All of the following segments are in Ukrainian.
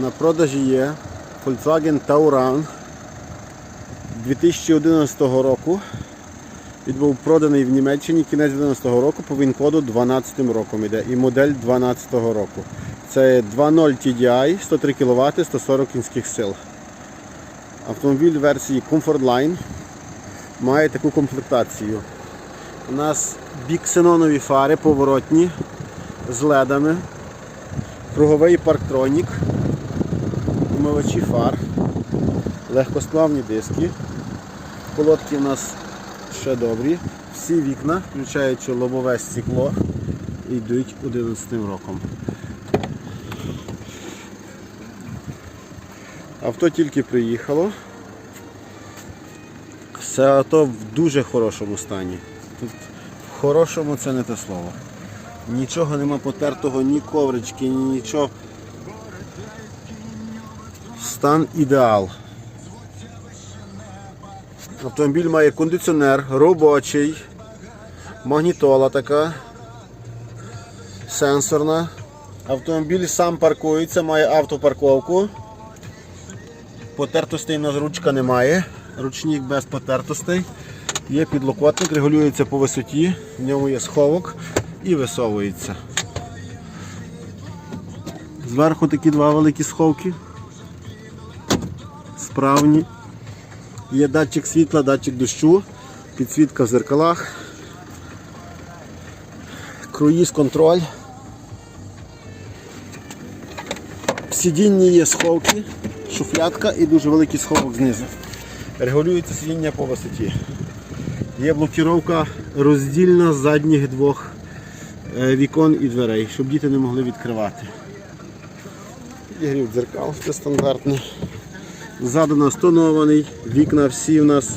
На продажі є Volkswagen Tauran 2011 року. Він був проданий в Німеччині кінець 11 року по ВІН-коду 12 роком іде і модель 12 року. Це 2.0 TDI, 103 кВт, 140 кінських сил. Автомобіль версії Comfort Line має таку комплектацію. У нас біксенонові фари поворотні з ледами, круговий парктронік, умивачі фар, легкосплавні диски. Колодки у нас ще добрі. Всі вікна, включаючи лобове стекло, йдуть 11 роком. Авто тільки приїхало. Все авто в дуже хорошому стані. Тут в хорошому це не те слово. Нічого нема потертого, ні коврички, ні нічого. Стан ідеал. Автомобіль має кондиціонер, робочий, магнітола така, сенсорна. Автомобіль сам паркується, має автопарковку. Потертостей на ручка немає. Ручник без потертостей. Є підлокотник, регулюється по висоті, в ньому є сховок і висовується. Зверху такі два великі сховки. Справні. Є датчик світла, датчик дощу, підсвітка в зеркалах, круїз контроль. В сидінні є сховки, шуфлятка і дуже великий сховок знизу. Регулюється сидіння по висоті. Є блокіровка роздільна з задніх двох е, вікон і дверей, щоб діти не могли відкривати. Підігрів дзеркал, це стандартне. Ззаду нас вікна всі у нас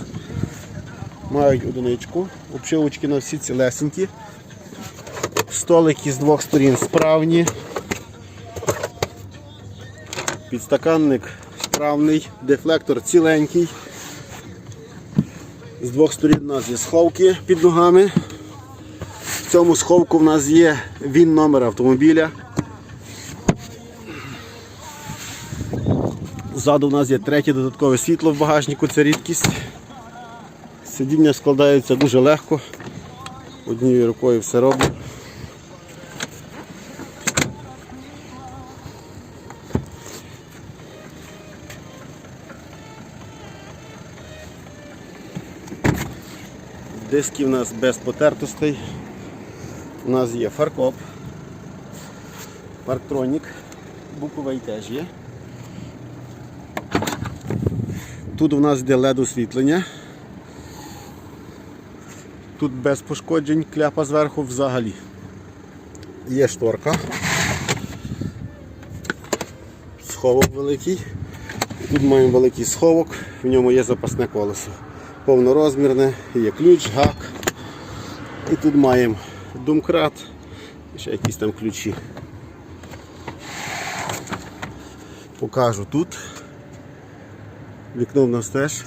мають одиничку, обшивочки на всі цілесенькі. Столики з двох сторін справні. Підстаканник справний, дефлектор ціленький. З двох сторін у нас є сховки під ногами. В цьому сховку в нас є він номер автомобіля. Ззаду у нас є третє додаткове світло в багажнику, це рідкість. Сидіння складаються дуже легко. Однією рукою все роблю. Диски у нас без потертостей. У нас є фаркоп, парктронік, буковий теж є. Тут у нас йде LED освітлення. Тут без пошкоджень, кляпа зверху взагалі. Є шторка. Сховок великий. Тут маємо великий сховок, в ньому є запасне колесо. Повнорозмірне, є ключ, гак. І тут маємо думкрат ще якісь там ключі. Покажу тут. Вікно в нас теж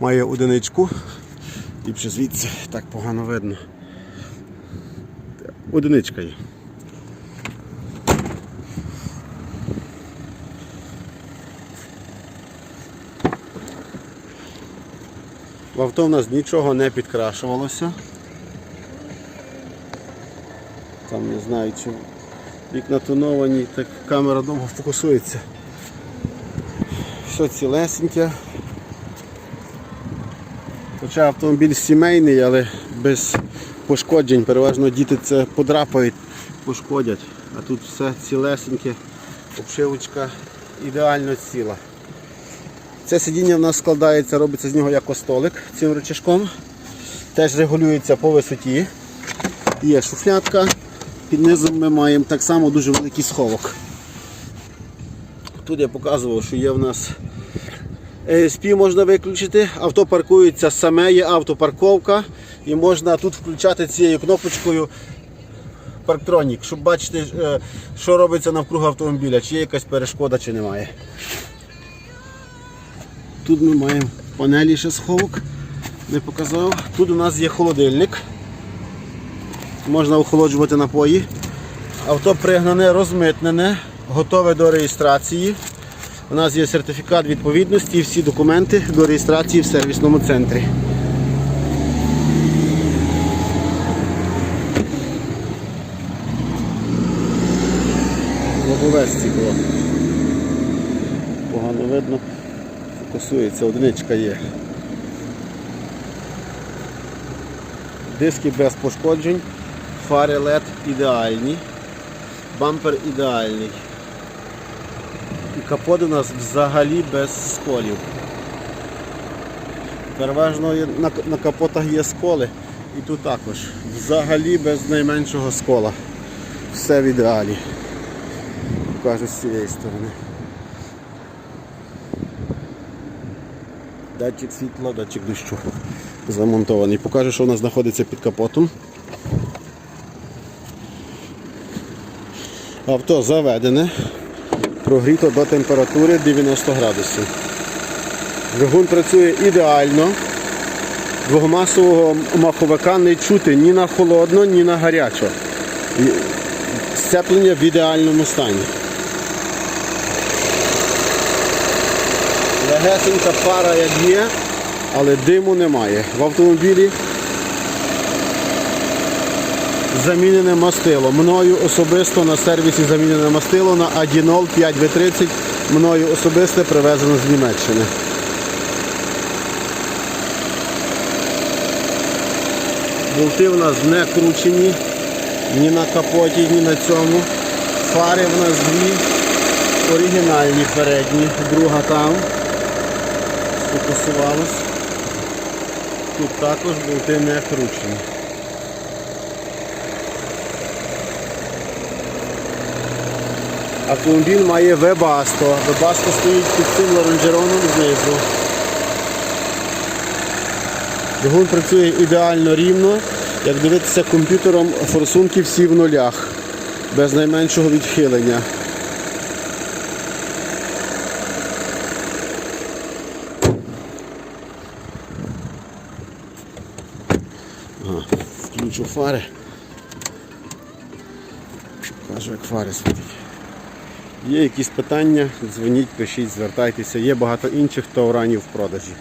має одиничку. І звідси так погано видно. Одиничка є. В авто в нас нічого не підкрашувалося. Там не знаю, чи вікна тоновані, так камера довго фокусується. Все цілесеньке. Хоча автомобіль сімейний, але без пошкоджень. Переважно діти це подрапають, пошкодять. А тут все цілесеньке, обшивочка ідеально ціла. Це сидіння в нас складається, робиться з нього як столик цим рычажком. Теж регулюється по висоті. Є шуфлятка. Під низом ми маємо так само дуже великий сховок. Тут я показував, що є в нас ESP можна виключити, авто паркується саме, є автопарковка і можна тут включати цією кнопочкою парктронік, щоб бачити, е, що робиться навкруги автомобіля, чи є якась перешкода, чи немає. Тут ми маємо панелі ще сховок, не показав. Тут у нас є холодильник. Можна охолоджувати напої. Авто пригнане, розмитнене, готове до реєстрації. У нас є сертифікат відповідності і всі документи до реєстрації в сервісному центрі. Лобове стекло. Погано видно. Фокусується, одиничка є. Диски без пошкоджень, фари LED ідеальні, бампер ідеальний. І капот у нас взагалі без сколів. Переважно на, на капотах є сколи і тут також. Взагалі без найменшого скола. Все в ідеалі. Покажу з цієї сторони. Датчик світла, датчик дощу замонтований. Покажу, що у нас знаходиться під капотом. Авто заведене, прогріто до температури 90 градусів. Двигун працює ідеально. Двогмасового маховика не чути ні на холодно, ні на гарячо. Сцеплення в ідеальному стані. Легесенька фара як є, але диму немає. В автомобілі замінене мастило. Мною особисто на сервісі замінене мастило на Adinol 5W30. Мною особисто привезено з Німеччини. Болти в нас не кручені ні на капоті, ні на цьому. Фари в нас дві оригінальні передні, друга там. Фокусувалось. Тут також болти не кручені. Автомобіль має Webasto. Webasto стоїть під цим лоранжероном знизу. Двигун працює ідеально рівно. Як дивитися комп'ютером, форсунки всі в нулях, без найменшого відхилення. Включу фари. Покажу, як фари світять. Є якісь питання, дзвоніть, пишіть, звертайтеся. Є багато інших тауранів в продажі.